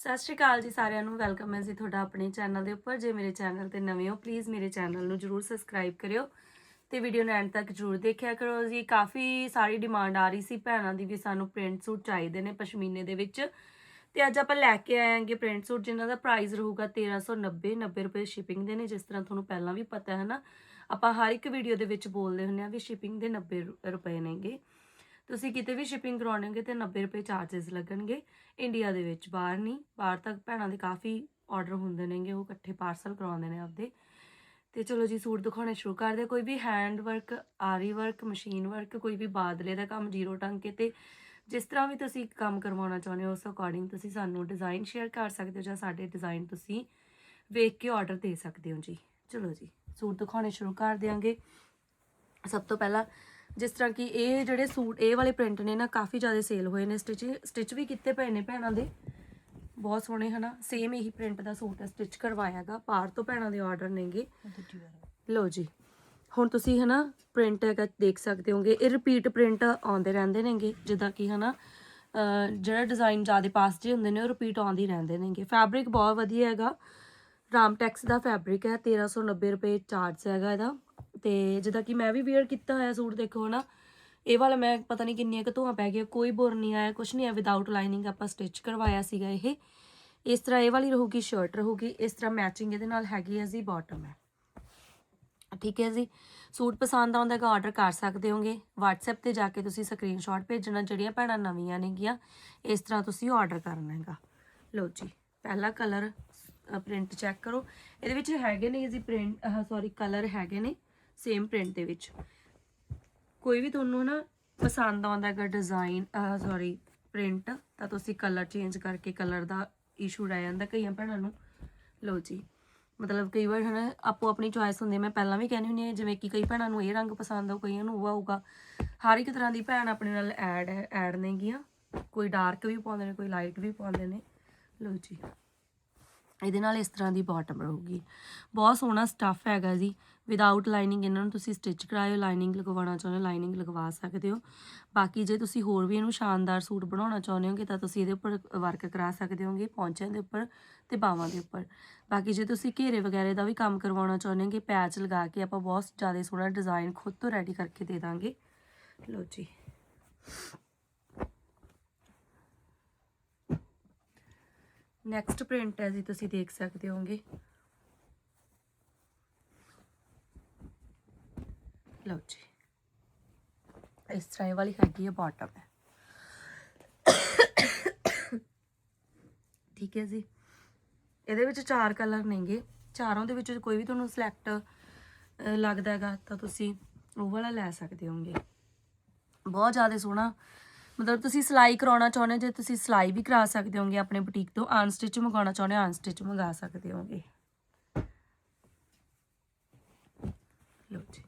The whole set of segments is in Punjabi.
ਸਤਿ ਸ਼੍ਰੀ ਅਕਾਲ ਜੀ ਸਾਰਿਆਂ ਨੂੰ। ਵੈਲਕਮ ਹੈ ਜੀ ਤੁਹਾਡਾ ਆਪਣੇ ਚੈਨਲ ਦੇ ਉੱਪਰ। ਜੇ ਮੇਰੇ ਚੈਨਲ ਤੇ ਨਵੇਂ ਹੋ ਪਲੀਜ਼ ਮੇਰੇ ਚੈਨਲ ਨੂੰ ਜਰੂਰ ਸਬਸਕ੍ਰਾਈਬ ਕਰਿਓ ਤੇ ਵੀਡੀਓ ਨੂੰ ਐਂਡ ਤੱਕ ਜਰੂਰ ਦੇਖਿਆ ਕਰੋ ਜੀ। ਕਾਫੀ ਸਾਰੀ ਡਿਮਾਂਡ ਆ ਰਹੀ ਸੀ। ਭੈਣਾਂ ਦੀ ਵੀ ਸਾਨੂੰ ਪ੍ਰਿੰਟ ਸੂਟ ਚਾਹੀਦੇ ਨੇ ਪਸ਼ਮੀਨੇ ਦੇ ਵਿੱਚ। ਤੇ ਅੱਜ ਆਪਾਂ ਲੈ ਕੇ ਆਏ ਪ੍ਰਿੰਟ ਸੂਟ ਜਿਨ੍ਹਾਂ ਦਾ ਪ੍ਰਾਈਸ ਰਹੂਗਾ 1390 90 ਰੁਪਏ ਸ਼ਿਪਿੰਗ ਦੇ ਨੇ, ਜਿਸ ਤਰ੍ਹਾਂ ਤੁਹਾਨੂੰ ਪਹਿਲਾਂ ਵੀ ਪਤਾ ਹੈ ਨਾ। ਆਪਾਂ ਹਰ ਇੱਕ ਵੀਡੀਓ ਦੇ ਵਿੱਚ ਬੋਲਦੇ ਹੁੰਦੇ ਆ ਵੀ ਸ਼ਿਪਿੰਗ ਦੇ 90 ਰੁ- ਰੁਪਏ ਨੇਗੇ। ਤੁਸੀਂ ਕਿਤੇ ਵੀ ਸ਼ਿਪਿੰਗ ਕਰਾਉਣਗੇ ਤੇ 90 ਰੁਪਏ ਚਾਰजेस ਲੱਗਣਗੇ। ਇੰਡੀਆ ਦੇ ਵਿੱਚ ਬਾਹਰ ਨਹੀਂ, ਬਾਹਰ ਤੱਕ ਭੈਣਾਂ ਦੇ ਕਾਫੀ ਆਰਡਰ ਹੁੰਦੇ ਨੇਗੇ, ਉਹ ਇਕੱਠੇ ਪਾਰਸਲ ਕਰਾਉਂਦੇ ਨੇ ਆਪਦੇ। ਤੇ ਚਲੋ ਜੀ, ਸੂਟ ਦਿਖਾਉਣੇ ਸ਼ੁਰੂ ਕਰਦੇ ਕੋਈ ਵੀ ਹੈਂਡ ਵਰਕ ਆਰੀ ਵਰਕ ਮਸ਼ੀਨ ਵਰਕ ਕੋਈ ਵੀ ਬਾਦਲੇ ਦਾ ਕੰਮ ਜ਼ੀਰੋ ਟਾਂਕੇ ਤੇ ਜਿਸ ਤਰ੍ਹਾਂ ਵੀ ਤੁਸੀਂ ਕੰਮ ਕਰਵਾਉਣਾ ਚਾਹੁੰਦੇ ਹੋ, ਉਸ ਅਕੋਰਡਿੰਗ ਤੁਸੀਂ ਸਾਨੂੰ ਡਿਜ਼ਾਈਨ ਸ਼ੇਅਰ ਕਰ ਸਕਦੇ ਹੋ ਜਾਂ ਸਾਡੇ ਡਿਜ਼ਾਈਨ ਤੁਸੀਂ ਵੇਖ ਕੇ ਆਰਡਰ ਦੇ ਸਕਦੇ ਹੋ ਜੀ। ਚਲੋ ਜੀ, ਸੂਟ ਦਿਖਾਉਣੇ ਸ਼ੁਰੂ ਕਰ ਦਿਆਂਗੇ। ਸਭ ਤੋਂ ਪਹਿਲਾਂ ਜਿਸ ਤਰ੍ਹਾਂ ਕਿ ਇਹ ਜਿਹੜੇ ਸੂਟ, ਇਹ ਵਾਲੇ ਪ੍ਰਿੰਟ ਨੇ ਨਾ ਕਾਫੀ ਜ਼ਿਆਦਾ ਸੇਲ ਹੋਏ ਨੇ ਸਟਿਚ ਸਟਿਚ ਵੀ ਕੀਤੇ ਪਏ ਨੇ ਭੈਣਾਂ ਦੇ। ਬਹੁਤ ਸੋਹਣੇ, ਹਨਾ? ਸੇਮ ਇਹੀ ਪ੍ਰਿੰਟ ਦਾ ਸੂਟ ਹੈ ਸਟਿਚ ਕਰਵਾਇਆਗਾ ਪਾਰ ਤੋਂ ਭੈਣਾਂ ਦੇ ਆਰਡਰ ਨੇਗੇ। ਲਓ ਜੀ, ਹੁਣ ਤੁਸੀਂ, ਹਨਾ ਪ੍ਰਿੰਟ ਹੈਗਾ, ਦੇਖ ਸਕਦੇ ਹੋਗੇ। ਇਹ ਰਿਪੀਟ ਪ੍ਰਿੰਟ ਆਉਂਦੇ ਰਹਿੰਦੇ ਨੇਗੇ, ਜਿੱਦਾਂ ਕਿ, ਹਨਾ, ਅਹ, ਜਿਹੜਾ ਡਿਜ਼ਾਈਨ ਜ਼ਿਆਦਾ ਪਾਸ ਜੇ ਹੁੰਦੇ ਨੇ, ਉਹ ਰਿਪੀਟ ਆਉਂਦੇ ਰਹਿੰਦੇ ਨੇਗੇ। ਫੈਬਰਿਕ ਬਹੁਤ ਵਧੀਆ ਹੈਗਾ। ਰਾਮਟੈਕਸ ਦਾ ਫੈਬਰਿਕ ਹੈ 1390 ਰੁਪਏ ਚਾਰਜ ਹੈਗਾ ਇਹਦਾ। ਤੇ ਜਿੱਦਾਂ ਕਿ ਮੈਂ ਵੀ ਵੇਅਰ ਕੀਤਾ ਹੋਇਆ ਸੂਟ ਦੇਖੋ ਹਨਾ, ਇਹ ਵਾਲਾ ਮੈਂ ਪਤਾ ਨਹੀਂ ਕਿੰਨੀਆਂ ਕੁ ਧੂਆਂ ਪੈ ਗਿਆ ਕੋਈ ਬੁਰ ਨਹੀਂ ਆਇਆ ਕੁਝ ਨਹੀਂ ਆ ਵਿਦਆਊਟ ਲਾਈਨਿੰਗ ਆਪਾਂ ਸਟਿਚ ਕਰਵਾਇਆ ਸੀਗਾ ਇਹ। ਇਸ ਤਰ੍ਹਾਂ ਇਹ ਵਾਲੀ ਰਹੂਗੀ ਸ਼ਰਟ ਰਹੂਗੀ, ਇਸ ਤਰ੍ਹਾਂ ਮੈਚਿੰਗ ਇਹਦੇ ਨਾਲ ਹੈਗੀ ਹੈ ਜੀ ਬਾਟਮ ਹੈ। ਠੀਕ ਹੈ ਜੀ, ਸੂਟ ਪਸੰਦ ਆਉਂਦਾ ਹੈਗਾ ਆਰਡਰ ਕਰ ਸਕਦੇ ਹੋਗੇ। WhatsApp ਤੇ ਜਾ ਕੇ ਤੁਸੀਂ ਸਕਰੀਨਸ਼ਾਟ ਭੇਜਣਾ, ਜਿਹੜੀਆਂ ਭੈਣਾਂ ਨਵੀਆਂ ਨੇਗੀਆਂ, ਇਸ ਤਰ੍ਹਾਂ ਤੁਸੀਂ ਆਰਡਰ ਕਰਨਾ ਹੈਗਾ। ਲਓ ਜੀ, ਪਹਿਲਾ ਕਲਰ ਪ੍ਰਿੰਟ ਚੈੱਕ ਕਰੋ। ਇਹਦੇ ਵਿੱਚ ਹੈਗੇ ਨੇ ਜੀ ਪ੍ਰਿੰਟ ਸੌਰੀ ਕਲਰ ਹੈਗੇ ਨੇ। ਸੇਮ ਪ੍ਰਿੰਟ ਦੇ ਵਿੱਚ। ਕੋਈ ਵੀ ਤੁਹਾਨੂੰ ਨਾ ਪਸੰਦ ਆਉਂਦਾ ਹੈਗਾ ਡਿਜ਼ਾਈਨ ਸੌਰੀ ਪ੍ਰਿੰਟ ਤਾਂ ਤੁਸੀਂ ਕਲਰ ਚੇਂਜ ਕਰਕੇ ਕਲਰ ਦਾ ਇਸ਼ੂ ਰਹਿ ਜਾਂਦਾ ਕਈਆਂ ਭੈਣਾਂ ਨੂੰ। ਲਓ ਜੀ, ਮਤਲਬ ਕਈ ਵਾਰ ਹਨਾ ਆਪੋ ਆਪਣੀ ਚੁਆਇਸ ਹੁੰਦੀ ਹੈ। ਮੈਂ ਪਹਿਲਾਂ ਵੀ ਕਹਿੰਦੀ ਹੁੰਦੀ ਹਾਂ, ਜਿਵੇਂ ਕਿ ਕਈ ਭੈਣਾਂ ਨੂੰ ਇਹ ਰੰਗ ਪਸੰਦ ਆਉ ਕਈਆਂ ਨੂੰ ਉਹ ਆਊਗਾ। ਹਰ ਇੱਕ ਤਰ੍ਹਾਂ ਦੀ ਭੈਣ ਆਪਣੇ ਨਾਲ ਐਡ ਹੈ ਐਡ ਨੇਗੀਆਂ। ਕੋਈ ਡਾਰਕ ਵੀ ਪਾਉਂਦੇ ਨੇ, ਕੋਈ ਲਾਈਟ ਵੀ ਪਾਉਂਦੇ ਨੇ। ਲਓ ਜੀ। ਇਹਦੇ ਨਾਲ ਇਸ ਤਰ੍ਹਾਂ ਦੀ ਬਾਟਮ ਰਹੂਗੀ। ਬਹੁਤ ਸੋਹਣਾ ਸਟੱਫ ਹੈਗਾ ਜੀ। ਵਿਦਆਊਟ ਲਾਈਨਿੰਗ ਇਹਨਾਂ ਨੂੰ ਤੁਸੀਂ ਸਟਿਚ ਕਰਾਇਓ ਲਾਈਨਿੰਗ ਲਗਵਾਉਣਾ ਚਾਹੁੰਦੇ ਹੋ ਲਾਈਨਿੰਗ ਲਗਵਾ ਸਕਦੇ ਹੋ। ਬਾਕੀ ਜੇ ਤੁਸੀਂ ਹੋਰ ਵੀ ਇਹਨੂੰ ਸ਼ਾਨਦਾਰ ਸੂਟ ਬਣਾਉਣਾ ਚਾਹੁੰਦੇ ਹੋਗੇ ਤਾਂ ਤੁਸੀਂ ਇਹਦੇ ਉੱਪਰ ਵਰਕ ਕਰਾ ਸਕਦੇ ਹੋਗੇ ਪੌਂਚਿਆਂ ਦੇ ਉੱਪਰ ਤੇ ਬਾਹਾਂ ਦੇ ਉੱਪਰ। ਬਾਕੀ ਜੇ ਤੁਸੀਂ ਘੇਰੇ ਵਗੈਰੇ ਦਾ ਵੀ ਕੰਮ ਕਰਵਾਉਣਾ ਚਾਹੁੰਦੇ ਹੋਗੇ ਪੈਚ ਲਗਾ ਕੇ ਆਪਾਂ ਬਹੁਤ ਜ਼ਿਆਦਾ ਸੋਹਣਾ ਡਿਜ਼ਾਈਨ ਖੁਦ ਤੋਂ ਰੈਡੀ ਕਰਕੇ ਦੇ ਦਾਂਗੇ। ਲਓ ਜੀ। ਨੈਕਸਟ ਪ੍ਰਿੰਟ ਹੈ ਜੀ, ਤੁਸੀਂ ਦੇਖ ਸਕਦੇ ਹੋਗੇ ਲਓ ਜੀ। ਇਸ ਤਰ੍ਹਾਂ ਇਹ ਵਾਲੀ ਹੈਗੀ ਹੈ ਬਾਟਮ ਹੈ। ਠੀਕ ਹੈ ਜੀ। ਇਹਦੇ ਵਿੱਚ ਚਾਰ ਕਲਰ ਨੇਗੇ। ਚਾਰੋਂ ਦੇ ਵਿੱਚੋਂ ਕੋਈ ਵੀ ਤੁਹਾਨੂੰ ਸਿਲੈਕਟ ਲੱਗਦਾ ਹੈਗਾ ਤਾਂ ਤੁਸੀਂ ਉਹ ਵਾਲਾ ਲੈ ਸਕਦੇ ਹੋਗੇ ਬਹੁਤ ਜ਼ਿਆਦਾ ਸੋਹਣਾ ਮਤਲਬ ਤੁਸੀਂ ਸਿਲਾਈ ਕਰਾਉਣਾ ਚਾਹੁੰਦੇ ਹੋ, ਜੇ ਤੁਸੀਂ ਸਿਲਾਈ ਵੀ ਕਰਾ ਸਕਦੇ ਹੋਗੇ ਆਪਣੇ ਬੁਟੀਕ ਤੋਂ? ਅਨਸਟਿਚ ਮੰਗਾਉਣਾ ਚਾਹੁੰਦੇ ਹੋ ਅਨਸਟਿਚ ਮੰਗਾ ਸਕਦੇ ਹੋਗੇ? ਲਓ ਜੀ।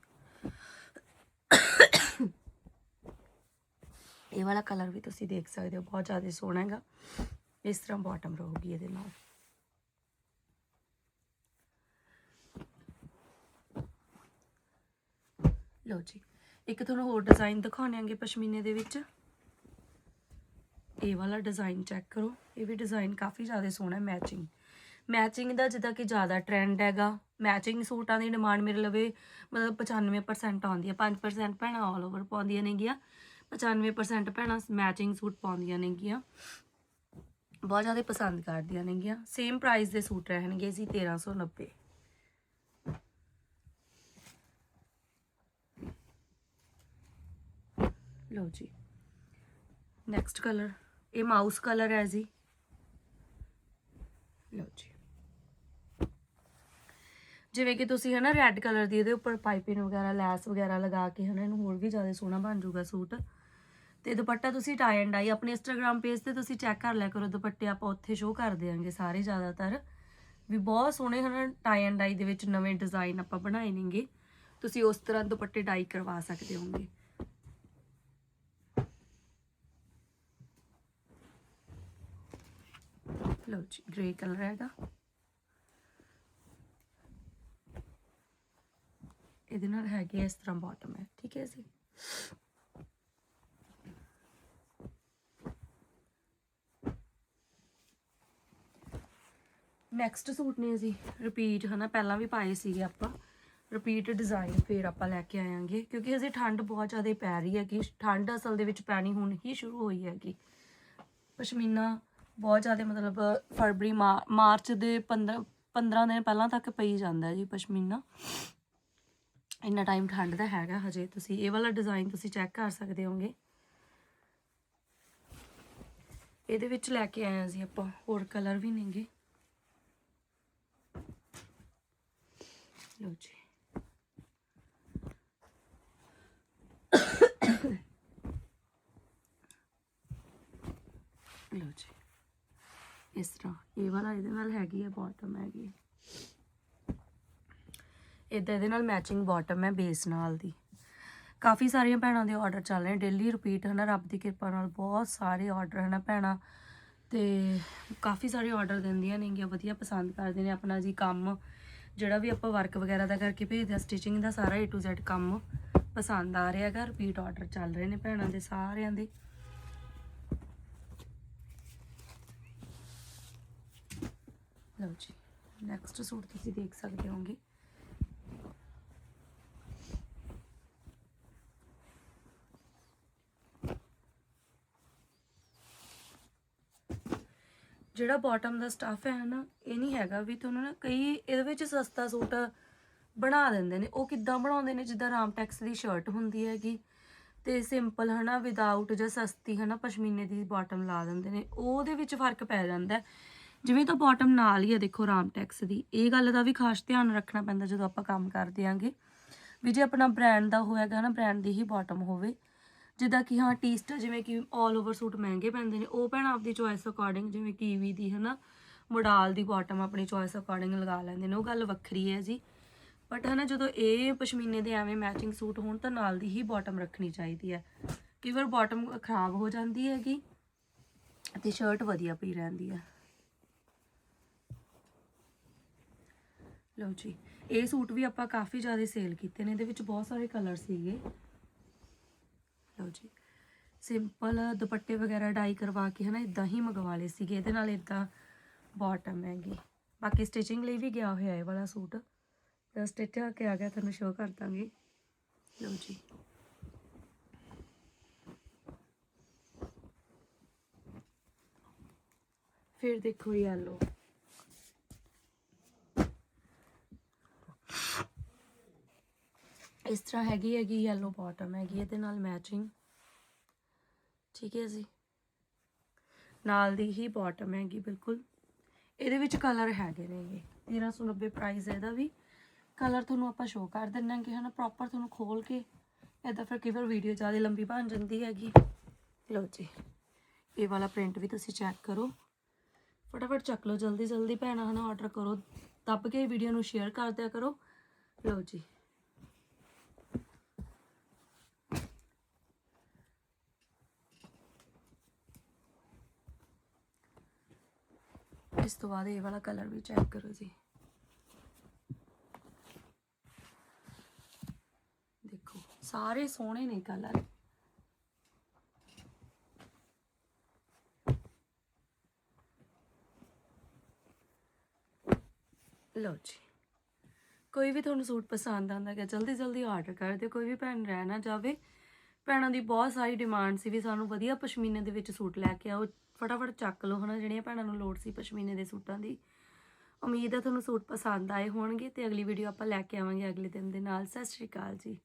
ਇਹ ਵਾਲਾ ਕਲਰ ਵੀ ਤੁਸੀਂ ਦੇਖ ਸਕਦੇ ਹੋ ਬਹੁਤ ਜ਼ਿਆਦਾ ਸੋਹਣਾ ਹੈਗਾ। ਇਸ ਤਰ੍ਹਾਂ ਬਾਟਮ ਰਹੂਗੀ ਇਹਦੇ ਨਾਲ। ਲਓ ਜੀ। ਇੱਕ ਤੁਹਾਨੂੰ ਹੋਰ ਡਿਜ਼ਾਈਨ ਦਿਖਾਉਣੇ ਆਂਗੇ ਪਸ਼ਮੀਨੇ ਦੇ ਵਿੱਚ। ਇਹ ਵਾਲਾ ਡਿਜ਼ਾਈਨ ਚੈੱਕ ਕਰੋ। ਇਹ ਵੀ ਡਿਜ਼ਾਈਨ ਕਾਫੀ ਜ਼ਿਆਦਾ ਸੋਹਣਾ ਮੈਚਿੰਗ ਮੈਚਿੰਗ ਦਾ ਜਿੱਦਾਂ ਕਿ ਜ਼ਿਆਦਾ ਟ੍ਰੈਂਡ ਹੈਗਾ। ਮੈਚਿੰਗ ਸੂਟਾਂ ਦੀ ਡਿਮਾਂਡ ਮੇਰੇ ਲਵੇ ਮਤਲਬ 95% ਆਉਂਦੀ ਹੈ 5% ਭੈਣਾਂ ਆਲ ਓਵਰ ਪਾਉਂਦੀਆਂ ਨੇਗੀਆਂ। 95% ਭੈਣਾਂ ਮੈਚਿੰਗ ਸੂਟ ਪਾਉਂਦੀਆਂ ਨੇਗੀਆਂ। ਬਹੁਤ ਜ਼ਿਆਦਾ ਪਸੰਦ ਕਰਦੀਆਂ ਨੇਗੀਆਂ। ਸੇਮ ਪ੍ਰਾਈਸ ਦੇ ਸੂਟ ਰਹਿਣਗੇ ਜੀ 1390 ਲਓ ਜੀ। ਨੈਕਸਟ ਕਲਰ ਇਹ ਮਾਊਸ ਕਲਰ ਹੈ ਜੀ। ਲਓ ਜੀ। ਜਿਵੇਂ ਕਿ ਤੁਸੀਂ ਹਨਾ ਰੈੱਡ ਕਲਰ ਦੀ ਇਹਦੇ ਉੱਪਰ ਪਾਈਪਿੰਗ ਵਗੈਰਾ, ਲੈਸ ਵਗੈਰਾ ਲਗਾ ਕੇ ਹਨਾ ਇਹਨੂੰ ਹੋਰ ਵੀ ਜ਼ਿਆਦਾ ਸੋਹਣਾ ਬਣ ਜਾਊਗਾ ਸੂਟ। ਤੇ ਦੁਪੱਟਾ ਤੁਸੀਂ ਟਾਈ ਐਂਡ ਆਈ ਆਪਣੇ ਇੰਸਟਾਗ੍ਰam ਪੇਜ ਤੇ ਤੁਸੀਂ ਚੈੱਕ ਕਰ ਲਿਆ ਕਰੋ, ਦੁਪੱਟੇ ਆਪਾਂ ਉੱਥੇ ਸ਼ੋਅ ਕਰ ਦਿਆਂਗੇ ਸਾਰੇ ਜ਼ਿਆਦਾਤਰ। ਵੀ ਬਹੁਤ ਸੋਹਣੇ ਹਨ ਟਾਈ ਐਂਡ ਆਈ ਦੇ ਵਿੱਚ ਨਵੇਂ ਡਿਜ਼ਾਈਨ ਆਪਾਂ ਬਣਾਏ ਨੇਗੇ। ਤੁਸੀਂ ਉਸ ਤਰ੍ਹਾਂ ਦੁਪੱਟੇ ਟਾਈ ਕਰਵਾ ਸਕਦੇ ਹੋਗੇ ਲਓ ਜੀ ਗ੍ਰੇ ਕਲਰ ਹੈਗਾ। ਇਹਦੇ ਨਾਲ ਹੈਗੇ ਇਸ ਤਰ੍ਹਾਂ ਬਾਟਮ ਹੈ, ਠੀਕ ਹੈ ਜੀ। ਨੈਕਸਟ ਸੂਟ ਨੇ ਜੀ ਰਿਪੀਟ ਹਨਾ, ਪਹਿਲਾਂ ਵੀ ਪਾਏ ਸੀਗੇ ਆਪਾਂ। ਰਿਪੀਟ ਡਿਜ਼ਾਈਨ ਫੇਰ ਆਪਾਂ ਲੈ ਕੇ ਆਵਾਂਗੇ ਕਿਉਂਕਿ ਅਜੇ ਠੰਡ ਬਹੁਤ ਜ਼ਿਆਦਾ ਪੈ ਰਹੀ ਹੈ ਕਿ ਠੰਡ ਅਸਲ ਦੇ ਵਿੱਚ ਪੈਣੀ ਹੁਣ ਹੀ ਸ਼ੁਰੂ ਹੋਈ ਹੈਗੀ। ਪਸ਼ਮੀਨਾ ਬਹੁਤ ਜ਼ਿਆਦਾ ਮਤਲਬ ਫਰਵਰੀ, ਮਾ- ਮਾਰਚ ਦੇ 15 15 ਦਿਨ ਪਹਿਲਾਂ ਤੱਕ ਪਈ ਜਾਂਦਾ ਜੀ ਪਸ਼ਮੀਨਾ। ਇੰਨਾ ਟਾਈਮ ਠੰਡ ਦਾ ਹੈਗਾ ਹਜੇ, ਤੁਸੀਂ ਇਹ ਵਾਲਾ ਡਿਜ਼ਾਈਨ ਤੁਸੀਂ ਚੈੱਕ ਕਰ ਸਕਦੇ ਹੋਗੇ ਇਹਦੇ ਵਿੱਚ ਲੈ ਕੇ ਆਏ ਹਾਂ ਜੀ ਆਪਾਂ, ਹੋਰ ਕਲਰ ਵੀ ਨੇਗੇ ਲਓ ਜੀ। ਲਓ ਜੀ। ਇਸ ਤਰ੍ਹਾਂ। ਇਹ ਵਾਲਾ ਇਹਦੇ ਨਾਲ ਹੈਗੀ ਹੈ ਬਾਟਮ ਹੈਗੀ। ਹੈ ਇਦਾਂ ਇਹਦੇ ਨਾਲ ਮੈਚਿੰਗ ਬਾਟਮ ਹੈ ਬੇਸ ਨਾਲ ਦੀ। ਕਾਫੀ ਸਾਰੀਆਂ ਭੈਣਾਂ ਦੇ ਆਰਡਰ ਚੱਲ ਰਹੇ ਡੇਲੀ ਰਿਪੀਟ ਹੈ ਨਾ ਰੱਬ ਦੀ ਕਿਰਪਾ ਨਾਲ ਬਹੁਤ ਸਾਰੇ ਆਰਡਰ ਹੈ ਨਾ ਭੈਣਾਂ। ਤੇ ਕਾਫੀ ਸਾਰੇ ਆਰਡਰ ਦਿੰਦੀਆਂ ਨੇਗੀਆਂ ਵਧੀਆ ਪਸੰਦ ਕਰਦੇ ਨੇ ਆਪਣਾ ਜੀ ਕੰਮ। ਜਿਹੜਾ ਵੀ ਆਪਾਂ ਵਰਕ ਵਗੈਰਾ ਦਾ ਕਰਕੇ ਭੇਜਦੇ ਆ ਸਟਿਚਿੰਗ ਦਾ ਸਾਰਾ A to Z ਕੰਮ ਪਸੰਦ ਆ ਰਿਹਾ ਹੈਗਾ। ਰਿਪੀਟ ਆਰਡਰ ਚੱਲ ਰਹੇ ਨੇ ਭੈਣਾਂ ਦੇ ਸਾਰਿਆਂ ਦੇ। ਲਓ ਜੀ ਨੈਕਸਟ ਸੂਟ ਤੁਸੀਂ ਦੇਖ ਸਕਦੇ ਹੋਗੇ ਜਿਹੜਾ ਬਾਟਮ ਦਾ ਸਟਫ ਹੈ ਨਾ, ਇਹ ਨਹੀਂ ਹੈਗਾ ਵੀ ਤੁਹਾਨੂੰ ਨਾ ਕਈ ਇਹਦੇ ਵਿੱਚ ਸਸਤਾ ਸੂਟ ਬਣਾ ਦਿੰਦੇ ਨੇ। ਉਹ ਕਿੱਦਾਂ ਬਣਾਉਂਦੇ ਨੇ? ਜਿੱਦਾਂ ਰਾਮਟੈਕਸ ਦੀ ਸ਼ਰਟ ਹੁੰਦੀ ਹੈਗੀ, ਤੇ ਸਿੰਪਲ ਹਨਾ ਵਿਦਆਊਟ ਜਾਂ ਸਸਤੀ ਹਨਾ, ਪਸ਼ਮੀਨੇ ਦੀ ਬਾਟਮ ਲਾ ਦਿੰਦੇ ਨੇ। ਉਹਦੇ ਵਿੱਚ ਫ਼ਰਕ ਪੈ ਜਾਂਦਾ ਜਿਵੇਂ ਤਾਂ ਬਾਟਮ ਨਾਲ ਹੀ ਆ ਦੇਖੋ ਰਾਮ ਟੈਕਸ ਦੀ, ਇਹ ਗੱਲ ਦਾ ਵੀ ਖਾਸ ਧਿਆਨ ਰੱਖਣਾ ਪੈਂਦਾ ਜਦੋਂ ਆਪਾਂ ਕੰਮ ਕਰਦੇ ਆਂਗੇ। ਵੀ ਜੇ ਆਪਣਾ ਬ੍ਰਾਂਡ ਦਾ ਹੋਏਗਾ ਨਾ ਬ੍ਰਾਂਡ ਦੀ ਹੀ ਬਾਟਮ ਹੋਵੇ। ਜਿੱਦਾਂ ਕਿ ਹਾਂ ਟੀਸਟਾ ਜਿਵੇਂ ਕਿ 올 ਓਵਰ ਸੂਟ ਮਹਿੰਗੇ ਪੈਂਦੇ ਨੇ, ਉਹ ਭੈਣਾਂ ਆਪਦੀ ਚੋਇਸ ਅਕੋਰਡਿੰਗ ਜਿਵੇਂ ਕੀਵੀ ਦੀ ਹਨਾ ਮੋਡਾਲ ਦੀ ਬਾਟਮ ਆਪਣੀ ਚੋਇਸ ਅਕੋਰਡਿੰਗ ਲਗਾ ਲੈਂਦੇ ਨੇ, ਉਹ ਗੱਲ ਵੱਖਰੀ ਹੈ ਜੀ। ਬਟ ਹਨਾ, ਜਦੋਂ ਇਹ ਪਸ਼ਮੀਨੇ ਦੇ ਐਵੇਂ ਮੈਚਿੰਗ ਸੂਟ ਹੋਣ ਤਾਂ ਨਾਲ ਦੀ ਹੀ ਬਾਟਮ ਰੱਖਣੀ ਚਾਹੀਦੀ ਹੈ। ਕਈ ਵਾਰ ਬਾਟਮ ਖਰਾਬ ਹੋ ਜਾਂਦੀ ਹੈਗੀ ਤੇ ਸ਼ਰਟ ਵਧੀਆ ਪਈ ਰਹਿੰਦੀ ਹੈ। ਲਓ ਜੀ, ਇਹ ਸੂਟ ਵੀ ਆਪਾਂ ਕਾਫੀ ਜ਼ਿਆਦਾ ਸੇਲ ਕੀਤੇ ਨੇ, ਇਹਦੇ ਵਿੱਚ ਬਹੁਤ ਸਾਰੇ ਕਲਰ ਸੀਗੇ। ਲਓ ਜੀ ਸਿੰਪਲ ਦੁਪੱਟੇ ਵਗੈਰਾ ਡਾਈ ਕਰਵਾ ਕੇ ਹਨਾ ਇਦਾਂ ਹੀ ਮੰਗਵਾ ਲਏ ਸੀਗੇ, ਇਹਦੇ ਨਾਲ ਇਦਾਂ ਬਾਟਮ ਹੈਗੀ। ਬਾਕੀ ਸਟਿਚਿੰਗ ਲਈ ਵੀ ਗਿਆ ਹੋਇਆ ਇਹ ਵਾਲਾ ਸੂਟ। ਜਦ ਸਟਿਚ ਆ ਕੇ ਆ ਗਿਆ, ਤੁਹਾਨੂੰ ਸ਼ੋਅ ਕਰ ਦਾਂਗੇ। ਲਓ ਜੀ। ਫਿਰ ਦੇਖੋ ਯੈਲੋ ਇਸ ਤਰ੍ਹਾਂ ਹੈਗੀ ਹੈਗੀ ਯੈਲੋ ਬਾਟਮ ਹੈਗੀ ਇਹਦੇ ਨਾਲ ਮੈਚਿੰਗ ਠੀਕ ਹੈ ਜੀ। ਨਾਲ ਦੀ ਹੀ ਬਾਟਮ ਹੈਗੀ, ਬਿਲਕੁਲ। ਇਹਦੇ ਵਿੱਚ ਕਲਰ ਹੈਗੇ ਨੇਗੇ 1390 ਪ੍ਰਾਈਸ ਹੈ ਇਹਦਾ ਵੀ। ਕਲਰ ਤੁਹਾਨੂੰ ਆਪਾਂ ਸ਼ੋਅ ਕਰ ਦਿੰਨਾਂਗੇ ਹਨਾ ਪ੍ਰੋਪਰ ਤੁਹਾਨੂੰ ਖੋਲ ਕੇ ਇਦਾਂ ਫਿਰ ਕਈ ਵਾਰ ਵੀਡੀਓ ਜ਼ਿਆਦਾ ਲੰਬੀ ਬਣ ਜਾਂਦੀ ਹੈਗੀ। ਲਓ ਜੀ, ਇਹ ਵਾਲਾ ਪ੍ਰਿੰਟ ਵੀ ਤੁਸੀਂ ਚੈੱਕ ਕਰੋ। ਫਟਾਫਟ ਚੱਕ ਲਓ ਜਲਦੀ ਜਲਦੀ ਭੈਣਾਂ ਹਨਾ ਆਰਡਰ ਕਰੋ। ਦੱਬ ਕੇ ਵੀਡੀਓ ਨੂੰ ਸ਼ੇਅਰ ਕਰ ਦਿਆ ਕਰੋ। ਲਓ ਜੀ। ਇਸ ਤੋਂ ਬਾਅਦ ਇਹ ਵਾਲਾ ਕਲਰ ਵੀ ਚੈੱਕ ਕਰੋ ਜੀ। ਦੇਖੋ, ਸਾਰੇ ਸੋਹਣੇ ਨੇ ਕਲਰ ਲਓ ਜੀ। ਕੋਈ ਵੀ ਤੁਹਾਨੂੰ ਸੂਟ ਪਸੰਦ ਆਉਂਦਾ ਹੈ ਜਲਦੀ ਜਲਦੀ ਆਰਡਰ ਕਰ ਦਿਓ। ਕੋਈ ਵੀ ਭੈਣ ਰਹਿ ਨਾ ਜਾਵੇ। ਭੈਣਾਂ ਦੀ ਬਹੁਤ ਸਾਰੀ ਡਿਮਾਂਡ ਸੀ ਵੀ ਸਾਨੂੰ ਵਧੀਆ ਪਸ਼ਮੀਨੇ ਦੇ ਵਿੱਚ ਸੂਟ ਲੈ ਕੇ ਆਓ। ਫਟਾਫਟ ਚੱਕ ਲਓ ਹਨਾ, ਜਿਹੜੀਆਂ ਭੈਣਾਂ ਨੂੰ ਲੋੜ ਸੀ ਪਸ਼ਮੀਨੇ ਦੇ ਸੂਟਾਂ ਦੀ। ਉਮੀਦ ਹੈ ਤੁਹਾਨੂੰ ਸੂਟ ਪਸੰਦ ਆਏ ਹੋਣਗੇ ਤੇ ਅਗਲੀ ਵੀਡੀਓ ਆਪਾਂ ਲੈ ਕੇ ਆਵਾਂਗੇ ਅਗਲੇ ਦਿਨ ਦੇ ਨਾਲ। ਸਤਿ ਸ਼੍ਰੀ ਅਕਾਲ ਜੀ।